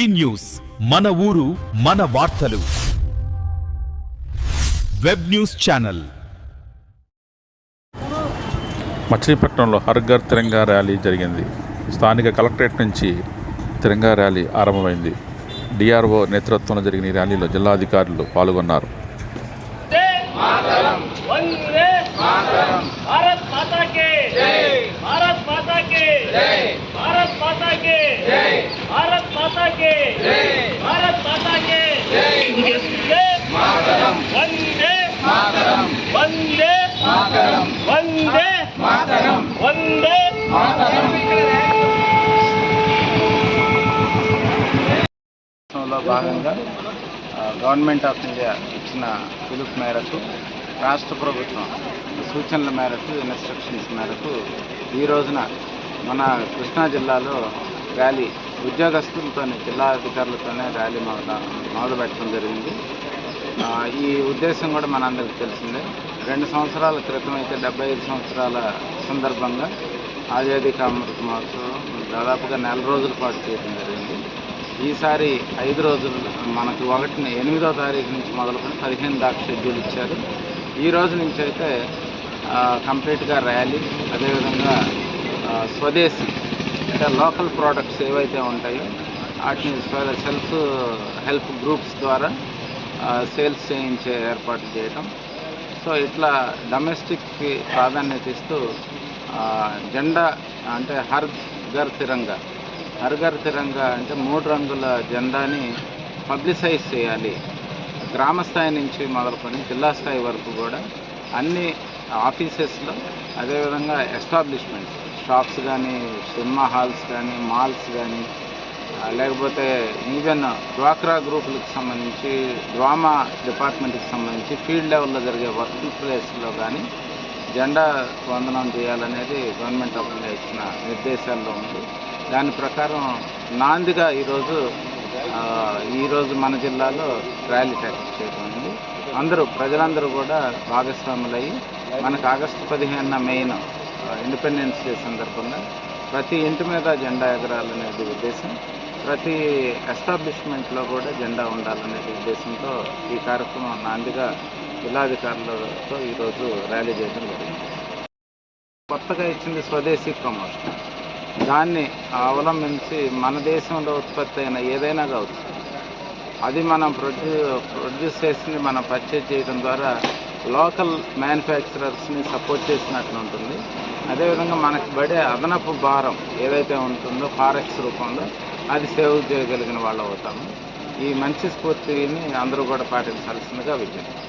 News. మన ఊరు మన వార్తలు. Web news channel. మచిలీపట్నంలో హర్ఘర్ తిరంగా ర్యాలీ జరిగింది. స్థానిక కలెక్టరేట్ నుంచి తిరంగా ర్యాలీ ఆరంభమైంది. డిఆర్ఓ నేతృత్వంలో జరిగిన ఈ ర్యాలీలో జిల్లాధికారులు పాల్గొన్నారు. భాగంగా గవర్నమెంట్ ఆఫ్ ఇండియా ఇచ్చిన పిలుపు మేరకు రాష్ట్ర ప్రభుత్వం సూచనల మేరకు ఇన్స్ట్రక్షన్స్ మేరకు ఈ రోజున మన కృష్ణా జిల్లాలో ర్యాలీ ఉద్యోగస్తులతోనే జిల్లా అధికారులతోనే ర్యాలీ మొదలు మొదలు పెట్టడం జరిగింది. ఈ ఉద్దేశం కూడా మనందరికీ తెలిసిందే. రెండు సంవత్సరాల క్రితం అయితే డెబ్బై ఐదు సంవత్సరాల సందర్భంగా ఆజాదీ కామృత మహోత్సవం దాదాపుగా నెల రోజుల పాటు చేయడం జరిగింది. ఈసారి ఐదు రోజులు మనకు ఒకటి ఎనిమిదో తారీఖు నుంచి మొదలుకొని పదిహేను దాకా షెడ్యూల్ ఇచ్చారు. ఈ రోజు నుంచి అయితే కంప్లీట్గా ర్యాలీ అదేవిధంగా స్వదేశీ అంటే లోకల్ ప్రోడక్ట్స్ ఏవైతే ఉంటాయో వాటిని సెల్ఫ్ హెల్ప్ గ్రూప్స్ ద్వారా సేల్స్ చేయించే ఏర్పాటు చేయటం. సో ఇట్లా డొమెస్టిక్కి ప్రాధాన్యత ఇస్తూ జెండా అంటే హర్ ఘర్ తిరంగా హర్ తిరంగా అంటే మూడు రంగుల జెండాని పబ్లిసైజ్ చేయాలి. గ్రామ స్థాయి నుంచి మొదలుకొని జిల్లా స్థాయి వరకు కూడా అన్ని ఆఫీసెస్లో అదేవిధంగా ఎస్టాబ్లిష్మెంట్ షాప్స్ కానీ సినిమా హాల్స్ కానీ మాల్స్ కానీ లేకపోతే ఈవెన్ డ్వాక్రా గ్రూపులకు సంబంధించి డ్రామా డిపార్ట్మెంట్కి సంబంధించి ఫీల్డ్ లెవెల్లో జరిగే వర్క్ ప్లేస్లో కానీ జెండా వందనం చేయాలనేది గవర్నమెంట్ ఆఫ్ ఇండియా ఇచ్చిన నిర్దేశాల్లో ఉంది. దాని ప్రకారం నాందిగా ఈరోజు ఈరోజు మన జిల్లాలో ర్యాలీ టెక్స్ట్ చేయబడింది ఉంది అందరూ ప్రజలందరూ కూడా భాగస్వాములయ్యి మనకు ఆగస్టు పదిహేనున మెయిన్ ఇండిపెండెన్స్ డే సందర్భంగా ప్రతి ఇంటి మీద జెండా ఎగరాలనేది ఉద్దేశం ప్రతి ఎస్టాబ్లిష్మెంట్లో కూడా జెండా ఉండాలనేది ఉద్దేశంతో ఈ కార్యక్రమం నాందిగా జిల్లాధికారులతో ఈరోజు ర్యాలీ చేయడం జరిగింది. కొత్తగా ఇచ్చింది స్వదేశీ ప్రమోషన్. దాన్ని అవలంబించి మన దేశంలో ఉత్పత్తి అయిన ఏదైనా కావచ్చు. అది మనం ప్రొడ్యూ ప్రొడ్యూస్ చేసి మనం పర్చేజ్ చేయడం ద్వారా లోకల్ మ్యానుఫ్యాక్చరర్స్ని సపోర్ట్ చేసినట్లు ఉంటుంది. అదేవిధంగా మనకి పడే అదనపు భారం ఏదైతే ఉంటుందో ఫారెక్స్ రూపంలో అది సేవ్ చేయగలిగిన వాళ్ళు అవుతాము. ఈ మంచి స్ఫూర్తిని అందరూ కూడా పాటించాల్సిందిగా విజ్ఞప్తి